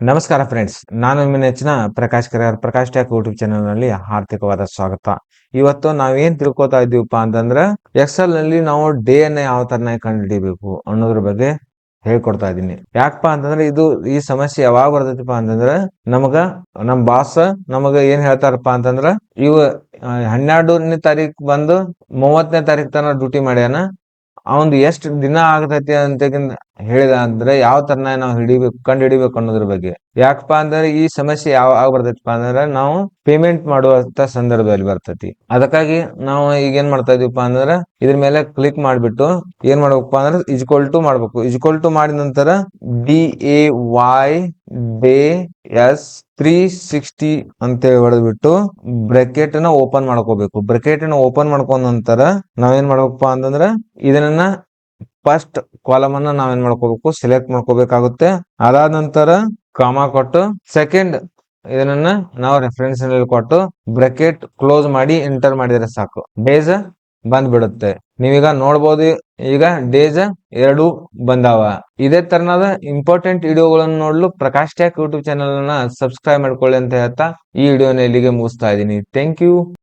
ನಮಸ್ಕಾರ ಫ್ರೆಂಡ್ಸ್ ನಾನು ನಿಮ್ಮ ನೆಚ್ಚಿನ ಪ್ರಕಾಶ್ ಕರಾರ್ ಪ್ರಕಾಶ್ ಟ್ಯಾಕ್ ಯೂಟ್ಯೂಬ್ ಚಾನೆಲ್ನಲ್ಲಿ ಹಾರ್ದಿಕವಾದ ಸ್ವಾಗತ. ಇವತ್ತು ನಾವೇನ್ ತಿಳ್ಕೊತಾ ಇದೀವಪ್ಪ ಅಂತಂದ್ರೆ ಎಕ್ಸೆಲ್ನಲ್ಲಿ ನಾವು ಡೇ ಅನ್ನ ಯಾವ ತರನ ಕಂಡುಹಿಡಿಬೇಕು ಅನ್ನೋದ್ರ ಬಗ್ಗೆ ಹೇಳ್ಕೊಡ್ತಾ ಇದೀನಿ ಯಾಕಪ್ಪ ಅಂತಂದ್ರೆ ಇದು ಈ ಸಮಸ್ಯೆ ಯಾವಾಗ ಬರ್ತೈತಿಪ್ಪ ಅಂತಂದ್ರೆ ನಮಗ, ನಮ್ ಬಾಸ್ ನಮಗ ಏನ್ ಹೇಳ್ತಾರಪ್ಪ ಅಂತಂದ್ರ ಇವ ಹನ್ನೆರಡನೇ ತಾರೀಕ್ ಬಂದು ಮೂವತ್ತನೇ ತಾರೀಕ್ ತನಕ ಡ್ಯೂಟಿ ಮಾಡ್ಯಾನ. ಅವಂದು ಎಷ್ಟ್ ದಿನ ಆಗತೈತಿ ಅಂತ ಹೇಳಿದ ಅಂದ್ರೆ ಯಾವ ತರನ ನಾವು ಹಿಡಿಬೇಕು, ಕಂಡು ಹಿಡಿಬೇಕು ಅನ್ನೋದ್ರ ಬಗ್ಗೆ. ಯಾಕಪ್ಪ ಅಂದ್ರೆ ಈ ಸಮಸ್ಯೆ ಯಾವ ಆಗ ಬರ್ತೈತಿಪ್ಪ ಅಂದ್ರೆ ನಾವು ಪೇಮೆಂಟ್ ಮಾಡುವಂತ ಸಂದರ್ಭದಲ್ಲಿ ಬರ್ತೈತಿ. ಅದಕ್ಕಾಗಿ ನಾವು ಈಗ ಏನ್ ಮಾಡ್ತಾ ಇದೀವಪ್ಪ ಅಂದ್ರೆ ಇದ್ರ ಮೇಲೆ ಕ್ಲಿಕ್ ಮಾಡ್ಬಿಟ್ಟು ಏನ್ ಮಾಡ್ಬೇಕಪ್ಪ ಅಂದ್ರೆ ಇಜ್ಕೊಲ್ ಟು ಮಾಡ್ಬೇಕು. ಇಜ್ಕೊಲ್ ಟು ಮಾಡಿದ ನಂತರ D A Y day S three sixty ಅಂತೇಳಿ ಹೊಡೆದ್ಬಿಟ್ಟು ಬ್ರೆಕೆಟ್ನ ಓಪನ್ ಮಾಡ್ಕೋಬೇಕು. ಬ್ರೆಕೆಟ್ನ ಓಪನ್ ಮಾಡ್ಕೊಂಡ ನಂತರ ನಾವೇನ್ ಮಾಡ್ಬೇಕಪ್ಪ ಅಂತಂದ್ರ ಇದನ್ನ ಫಸ್ಟ್ ಕಾಲಮ್ ಅನ್ನ ನಾವೇನ್ ಮಾಡ್ಕೋಬೇಕು? ಸೆಲೆಕ್ಟ್ ಮಾಡ್ಕೋಬೇಕಾಗುತ್ತೆ. ಅದಾದ ನಂತರ ಕಾಮ ಕೊಟ್ಟು ಸೆಕೆಂಡ್ ಇದನ್ನ ನಾವು ರೆಫರೆನ್ಸ್ ಕೊಟ್ಟು ಬ್ರೆಕೆಟ್ ಕ್ಲೋಸ್ ಮಾಡಿ ಎಂಟರ್ ಮಾಡಿದ್ರೆ ಸಾಕು. ಬೇಸ್ ಬಂದ್ಬಿಡುತ್ತೆ. ನೀವೀಗ ನೋಡ್ಬೋದು ಈಗ ಡೇಸ್ ಎರಡು ಬಂದಾವ. ಇದೇ ತರನಾದ ಇಂಪಾರ್ಟೆಂಟ್ ವಿಡಿಯೋಗಳನ್ನು ನೋಡಲು ಪ್ರಕಾಶ್ ಟ್ಯಾಕ್ ಯೂಟ್ಯೂಬ್ ಚಾನಲ್ ಅನ್ನ ಸಬ್ಸ್ಕ್ರೈಬ್ ಮಾಡ್ಕೊಳ್ಳಿ ಅಂತ ಹೇಳ್ತಾ ಈ ವಿಡಿಯೋನ ಇಲ್ಲಿಗೆ ಮುಗಿಸ್ತಾ ಇದ್ದೀನಿ. Thank you